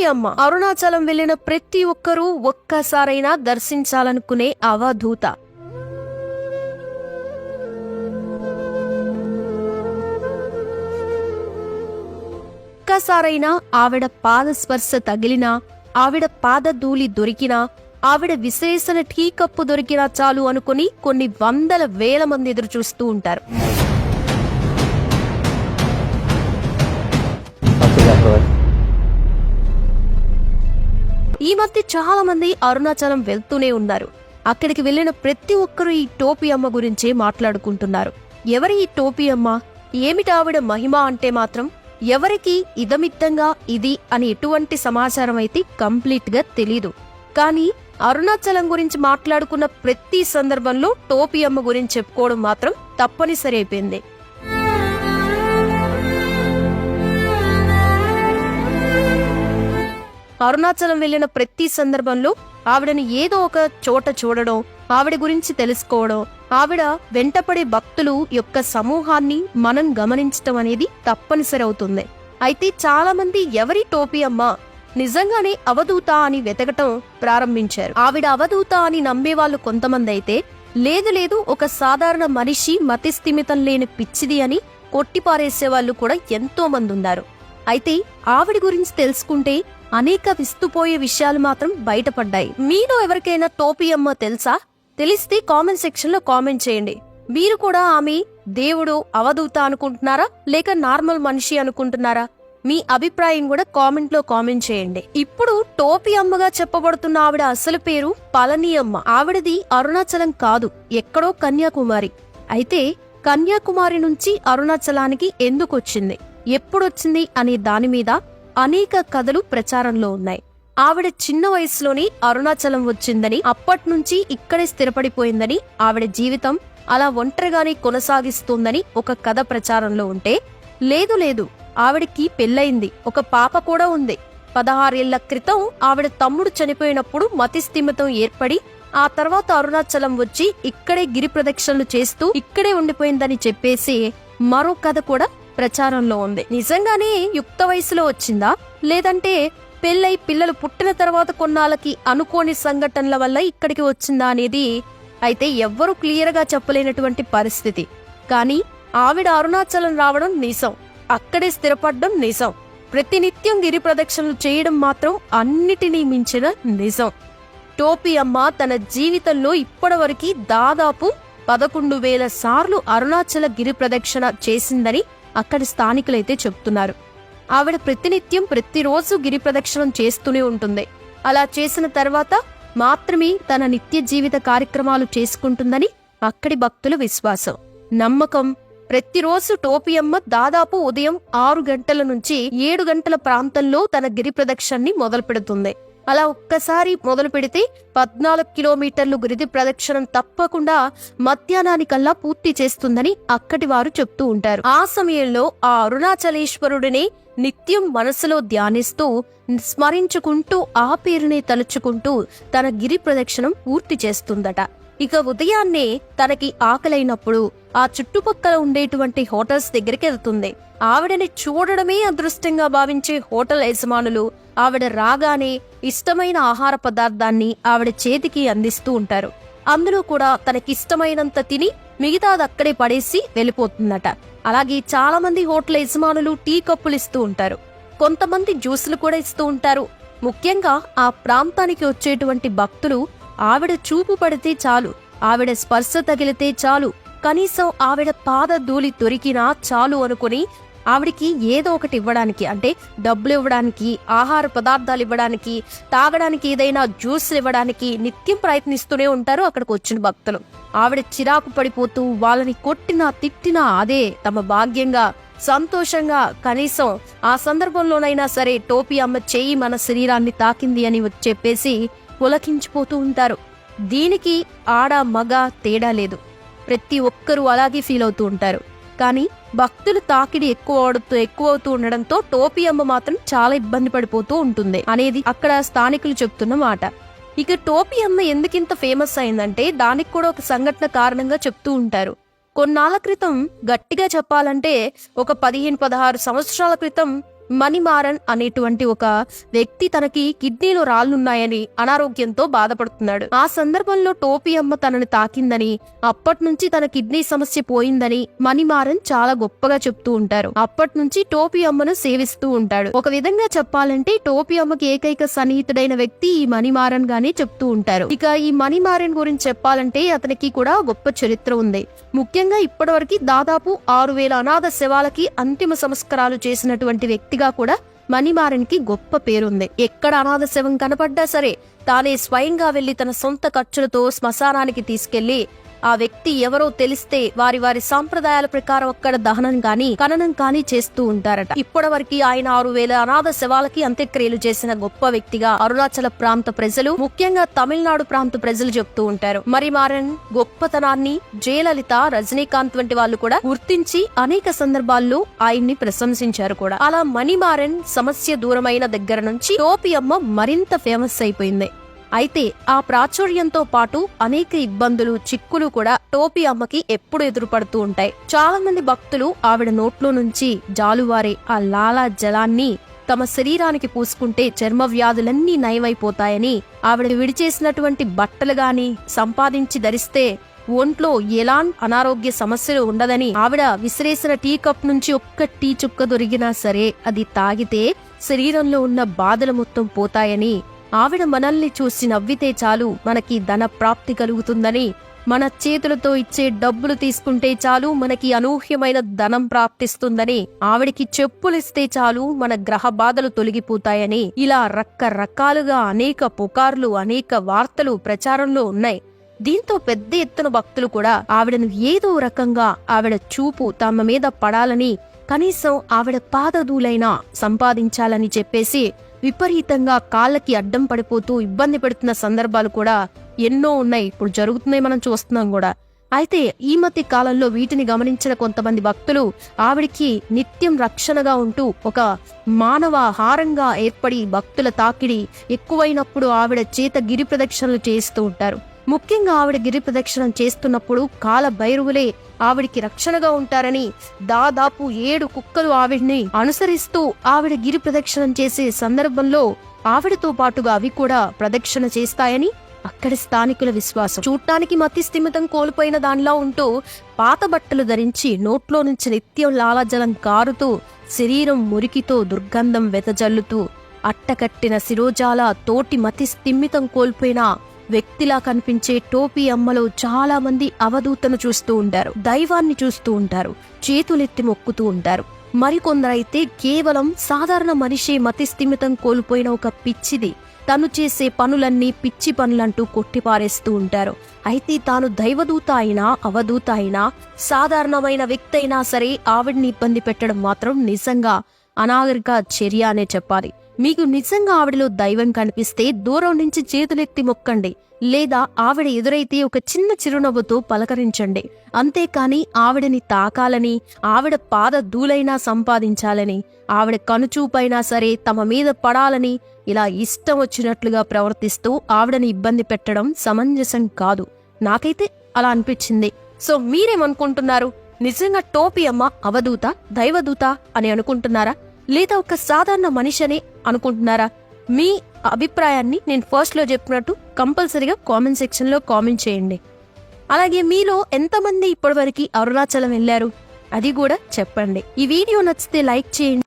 అమ్మ. అరుణాచలం వెళ్ళిన ప్రతి ఒక్కరూ ఒక్కసారైనా దర్శించాలనుకునే అవధూత. ఒక్కసారైనా ఆవిడ పాద స్పర్శ తగిలినా ఆవిడ పాద ధూళి దొరికినా ఆవిడ విశేషణ టీ కప్పు దొరికినా చాలు అనుకుని కొన్ని వందల వేల మంది ఎదురు చూస్తూ ఉంటారు. ఈ మధ్య చాలా మంది అరుణాచలం వెళ్తూనే ఉన్నారు. అక్కడికి వెళ్ళిన ప్రతి ఒక్కరూ ఈ టోపీ అమ్మ గురించే మాట్లాడుకుంటున్నారు. ఎవరి ఈ టోపీ అమ్మ? ఏమిటి ఆవిడ మహిమ అంటే మాత్రం ఎవరికి ఇదమిత్తంగా ఇది అని ఎటువంటి సమాచారం అయితే కంప్లీట్గా తెలీదు. కానీ అరుణాచలం గురించి మాట్లాడుకున్న ప్రతి సందర్భంలో టోపీ అమ్మ గురించి చెప్పుకోవడం మాత్రం తప్పనిసరి అయిపోయింది. అరుణాచలం వెళ్ళిన ప్రతి సందర్భంలో ఆవిడని ఏదో ఒక చోట చూడడం ఆవిడ గురించి తెలుసుకోవడం ఆవిడ వెంటపడే భక్తులు యొక్క సమూహాన్ని మనం గమనించటం అనేది తప్పనిసరి అవుతుంది. అయితే చాలా మంది ఎవరి టోపీ అమ్మ నిజంగానే అవధూత అని వెతకటం ప్రారంభించారు. ఆవిడ అవధూత అని నమ్మేవాళ్ళు కొంతమంది అయితే లేదు లేదు ఒక సాధారణ మనిషి మతిస్థిమితం లేని పిచ్చిది అని కొట్టిపారేసే వాళ్ళు కూడా ఎంతో మంది ఉన్నారు. అయితే ఆవిడ గురించి తెలుసుకుంటే అనేక విస్తుపోయే విషయాలు మాత్రం బయటపడ్డాయి. మీలో ఎవరికైనా టోపీ అమ్మ తెలుసా? తెలిస్తే కామెంట్ సెక్షన్లో కామెంట్ చేయండి. మీరు కూడా ఆమె దేవుడు అవధూత అనుకుంటున్నారా? లేక నార్మల్ మనిషి అనుకుంటున్నారా? మీ అభిప్రాయం కూడా కామెంట్లో కామెంట్ చేయండి. ఇప్పుడు టోపీ అమ్మగా చెప్పబడుతున్న ఆవిడ అసలు పేరు పళని అమ్మ. ఆవిడది అరుణాచలం కాదు ఎక్కడో కన్యాకుమారి. అయితే కన్యాకుమారి నుంచి అరుణాచలానికి ఎందుకు వచ్చింది ఎప్పుడొచ్చింది అనే దాని మీద అనేక కథలు ప్రచారంలో ఉన్నాయి. ఆవిడ చిన్న వయసులోనే అరుణాచలం వచ్చిందని అప్పట్నుంచి ఇక్కడే స్థిరపడిపోయిందని ఆవిడ జీవితం అలా ఒంటరిగానే కొనసాగిస్తోందని ఒక కథ ప్రచారంలో ఉంటే లేదు లేదు ఆవిడకి పెళ్ళయింది ఒక పాప కూడా ఉంది. పదహారేళ్ళ క్రితం ఆవిడ తమ్ముడు చనిపోయినప్పుడు మతిస్థిమితం ఏర్పడి ఆ తర్వాత అరుణాచలం వచ్చి ఇక్కడే గిరి ప్రదక్షిణలు చేస్తూ ఇక్కడే ఉండిపోయిందని చెప్పేసి మరో కథ కూడా ప్రచారంలో ఉంది. నిజంగానే యుక్త వయసులో వచ్చిందా? లేదంటే పెళ్ళై పిల్లలు పుట్టిన తర్వాత కొన్నాళ్ళకి అనుకోని సంఘటనల వల్ల ఇక్కడికి వచ్చిందా అనేది అయితే ఎవ్వరూ క్లియర్గా చెప్పలేనటువంటి పరిస్థితి. కానీ ఆవిడ అరుణాచలం రావడం నిజం అక్కడే స్థిరపడడం నిజం ప్రతినిత్యం గిరి ప్రదక్షిణలు చేయడం మాత్రం అన్నిటినీ మించిన నిజం. టోపీ అమ్మ తన జీవితంలో ఇప్పటివరకు దాదాపు పదకొండు వేల సార్లు అరుణాచల గిరి ప్రదక్షిణ చేసిందని అక్కడి స్థానికులైతే చెప్తున్నారు. ఆవిడ ప్రతినిత్యం ప్రతిరోజు గిరి ప్రదక్షిణం చేస్తూనే ఉంటుంది. అలా చేసిన తర్వాత మాత్రమే తన నిత్య జీవిత కార్యక్రమాలు చేసుకుంటుందని అక్కడి భక్తుల విశ్వాసం. నమ్మకం. ప్రతిరోజు టోపియమ్మ దాదాపు ఉదయం ఆరు గంటల నుంచి ఏడు గంటల ప్రాంతంలో తన గిరి ప్రదక్షిణని మొదలు పెడుతుంది అలా ఒక్కసారి మొదలు పెడితే పద్నాలుగు కిలోమీటర్లు గురిది ప్రదక్షిణం తప్పకుండా మధ్యాహ్నానికల్లా పూర్తి చేస్తుందని అక్కటి వారు చెప్తూ ఉంటారు. ఆ సమయంలో ఆ అరుణాచలేశ్వరుడిని నిత్యం మనసులో ధ్యానిస్తూ స్మరించుకుంటూ ఆ పేరునే తలుచుకుంటూ తన గిరి ప్రదక్షిణం పూర్తి చేస్తుందట. ఇక ఉదయాన్నే తనకి ఆకలైనప్పుడు ఆ చుట్టుపక్కల ఉండేటువంటి హోటల్స్ దగ్గరికి వెళ్తుంది ఆవిడని చూడడమే అదృష్టంగా భావించే హోటల్ యజమానులు ఆవిడ రాగానే ఇష్టమైన ఆహార పదార్థాన్ని ఆవిడ చేతికి అందిస్తూ ఉంటారు. అందులో కూడా తనకిష్టమైనంత తిని మిగతాది అక్కడే పడేసి వెళ్ళిపోతుందట. అలాగే చాలా మంది హోటల్ యజమానులు టీ కప్పులు ఇస్తూ ఉంటారు. కొంతమంది జ్యూసులు కూడా ఇస్తూ ఉంటారు. ముఖ్యంగా ఆ ప్రాంతానికి వచ్చేటువంటి భక్తులు ఆవిడ చూపు పడితే చాలు. ఆవిడ స్పర్శ తగిలితే చాలు. కనీసం ఆవిడ పాద ధూళి దొరికినా చాలు అనుకుని ఆవిడికి ఏదో ఒకటి ఇవ్వడానికి అంటే డబ్బులు ఇవ్వడానికి ఆహార పదార్థాలు ఇవ్వడానికి తాగడానికి ఏదైనా జ్యూస్లు ఇవ్వడానికి నిత్యం ప్రయత్నిస్తూనే ఉంటారు అక్కడికి వచ్చిన భక్తులు. ఆవిడ చిరాకు పడిపోతూ వాళ్ళని కొట్టినా తిట్టినా అదే తమ భాగ్యంగా సంతోషంగా కనీసం ఆ సందర్భంలోనైనా సరే టోపీ అమ్మ చెయ్యి మన శరీరాన్ని తాకింది అని చెప్పేసి పులకించిపోతూ ఉంటారు. దీనికి ఆడ మగ తేడా లేదు. ప్రతి ఒక్కరూ అలాగే ఫీల్ అవుతూ ఉంటారు. కానీ భక్తులు తాకిడి ఎక్కువ అవడంతో ఎక్కువ అవుతూ ఉండడంతో టోపీ అమ్మ మాత్రం చాలా ఇబ్బంది పడిపోతూ ఉంటుంది అనేది అక్కడ స్థానికులు చెప్తున్న మాట. ఇక టోపీ అమ్మ ఎందుకింత ఫేమస్ అయిందంటే దానికి కూడా ఒక సంఘటన కారణంగా చెప్తూ ఉంటారు. కొన్నాళ్ళ క్రితం గట్టిగా చెప్పాలంటే ఒక పదిహేను పదహారు సంవత్సరాల క్రితం మణిమారన్ అనేటువంటి ఒక వ్యక్తి తనకి కిడ్నీలో రాళ్ళున్నాయని అనారోగ్యంతో బాధపడుతున్నాడు. ఆ సందర్భంలో టోపీ అమ్మ తనని తాకిందని అప్పటి నుంచి తన కిడ్నీ సమస్య పోయిందని మణిమారన్ చాలా గొప్పగా చెప్తూ ఉంటారు. అప్పటి నుంచి టోపీ అమ్మను సేవిస్తూ ఉంటాడు. ఒక విధంగా చెప్పాలంటే టోపీ అమ్మకి ఏకైక సన్నిహితుడైన వ్యక్తి ఈ మణిమారన్ గానే చెప్తూ ఉంటారు. ఇక ఈ మణిమారన్ గురించి చెప్పాలంటే అతనికి కూడా గొప్ప చరిత్ర ఉంది. ముఖ్యంగా ఇప్పటివరకు దాదాపు ఆరు వేల అనాథ శవాలకి అంతిమ సంస్కారాలు చేసినటువంటి వ్యక్తిగా కూడా మణిమారన్కి గొప్ప పేరుంది. ఎక్కడ అనాథ శవం కనపడ్డా సరే తానే స్వయంగా వెళ్ళి తన సొంత ఖర్చులతో శ్మశానానికి తీసుకెళ్ళి ఆ వ్యక్తి ఎవరో తెలిస్తే వారి వారి సాంప్రదాయాల ప్రకారం అక్కడ దహనం గాని ఖననం కాని చేస్తూ ఉంటారట. ఇప్పటివరకు ఆయన ఆరు వేల అనాథ శవాలకి అంత్యక్రియలు చేసిన గొప్ప వ్యక్తిగా అరుణాచల ప్రాంత ప్రజలు ముఖ్యంగా తమిళనాడు ప్రాంత ప్రజలు చెప్తూ ఉంటారు. మరి మారన్ గొప్పతనాన్ని జయలలిత రజనీకాంత్ వంటి వాళ్ళు కూడా గుర్తించి అనేక సందర్భాల్లో ఆయన్ని ప్రశంసించారు కూడా. అలా మణిమారన్ సమస్య దూరమైన దగ్గర నుంచి టోపి అమ్మ మరింత ఫేమస్ అయిపోయింది. అయితే ఆ ప్రాచుర్యంతో పాటు అనేక ఇబ్బందులు చిక్కులు కూడా టోపీ అమ్మకి ఎప్పుడు ఎదురుపడుతూ ఉంటాయి. చాలా మంది భక్తులు ఆవిడ నోట్లో నుంచి జాలువారే ఆ లాలా జలాన్ని తమ శరీరానికి పూసుకుంటే చర్మ వ్యాధులన్నీ నయమైపోతాయని ఆవిడ విడిచేసినటువంటి బట్టలు గాని సంపాదించి ధరిస్తే ఒంట్లో ఎలాంటి అనారోగ్య సమస్యలు ఉండదని ఆవిడ విసిరేసిన టీ కప్ నుంచి ఒక్క టీ చుక్క దొరికినా సరే అది తాగితే శరీరంలో ఉన్న బాధలు మొత్తం పోతాయని ఆవిడ మనల్ని చూసి నవ్వితే చాలు మనకి ధన ప్రాప్తి కలుగుతుందని. మన చేతులతో ఇచ్చే డబ్బులు తీసుకుంటే చాలు మనకి అనూహ్యమైన ధనం ప్రాప్తిస్తుందని. ఆవిడికి చెప్పులిస్తే చాలు మన గ్రహ బాధలు తొలగిపోతాయని. ఇలా రకరకాలుగా అనేక పుకార్లు అనేక వార్తలు ప్రచారంలో ఉన్నాయి. దీంతో పెద్ద ఎత్తున భక్తులు కూడా ఆవిడను ఏదో రకంగా ఆవిడ చూపు తమ మీద పడాలని కనీసం ఆవిడ పాదధూలైనా సంపాదించాలని చెప్పేసి విపరీతంగా కాళ్ళకి అడ్డం పడిపోతూ ఇబ్బంది పెడుతున్న సందర్భాలు కూడా ఎన్నో ఉన్నాయి. ఇప్పుడు జరుగుతున్నాయి మనం చూస్తున్నాం కూడా. అయితే ఈ మధ్య కాలంలో వీటిని గమనించిన కొంతమంది భక్తులు ఆవిడికి నిత్యం రక్షణగా ఉంటూ ఒక మానవ హారంగా ఏర్పడి భక్తుల తాకిడి ఎక్కువైనప్పుడు ఆవిడ చేత గిరి ప్రదక్షిణలు చేస్తూ ఉంటారు. ముఖ్యంగా ఆవిడ గిరి ప్రదక్షిణం చేస్తున్నప్పుడు కాల భైరవులే ఆవిడికి రక్షణగా ఉంటారని దాదాపు ఏడు కుక్కలు ఆవిడ్ని అనుసరిస్తూ ఆవిడ గిరి ప్రదక్షిణం చేసే సందర్భంలో ఆవిడతో పాటుగా అవి కూడా ప్రదక్షిణ చేస్తాయని అక్కడి స్థానికుల విశ్వాసం. చూడటానికి మతి స్థిమితం కోల్పోయిన దానిలా ఉంటూ పాత బట్టలు ధరించి నోట్లో నుంచి నిత్యం లాలాజలం కారుతూ శరీరం మురికితో దుర్గంధం వెతజల్లుతూ అట్టకట్టిన శిరోజాల తోటి మతి స్థిమితం కోల్పోయిన వ్యక్తిలా కనిపించే టోపీ అమ్మలో చాలా మంది అవధూతను చూస్తూ ఉంటారు దైవాన్ని చూస్తూ ఉంటారు చేతులెత్తి మొక్కుతూ ఉంటారు. మరికొందరైతే కేవలం సాధారణ మనిషి మతిస్థిమితం కోల్పోయిన ఒక పిచ్చిది. తను చేసే పనులన్నీ పిచ్చి పనులంటూ కొట్టిపారేస్తూ ఉంటారు. అయితే తాను దైవదూత అయినా అవధూత అయినా సాధారణమైన వ్యక్తి అయినా సరే ఆవిడ్ని ఇబ్బంది పెట్టడం మాత్రం నిజంగా అనాగరిక చర్య అనే చెప్పాలి. మీకు నిజంగా ఆవిడలో దైవం కనిపిస్తే దూరం నుంచి చేతులెత్తి మొక్కండి లేదా ఆవిడ ఎదురైతే ఒక చిన్న చిరునవ్వుతో పలకరించండి. అంతేకాని ఆవిడని తాకాలని ఆవిడ పాద దూలైనా సంపాదించాలని ఆవిడ కనుచూపైనా సరే తమ మీద పడాలని ఇలా ఇష్టం వచ్చినట్లుగా ప్రవర్తిస్తూ ఆవిడని ఇబ్బంది పెట్టడం సమంజసం కాదు. నాకైతే అలా అనిపించింది. సో మీరేమనుకుంటున్నారు? నిజంగా టోపీ అమ్మ అవధూత దైవదూత అని అనుకుంటున్నారా? లేదా ఒక సాధారణ మనిషిని అనుకుంటున్నారా? మీ అభిప్రాయాన్ని నేను ఫస్ట్లో చెప్పినట్టు కంపల్సరీగా కామెంట్ సెక్షన్లో కామెంట్ చేయండి. అలాగే మీలో ఎంతమంది ఇప్పటివరకు అరుణాచలం వెళ్ళారు? అది కూడా చెప్పండి. ఈ వీడియో నచ్చితే లైక్ చేయండి.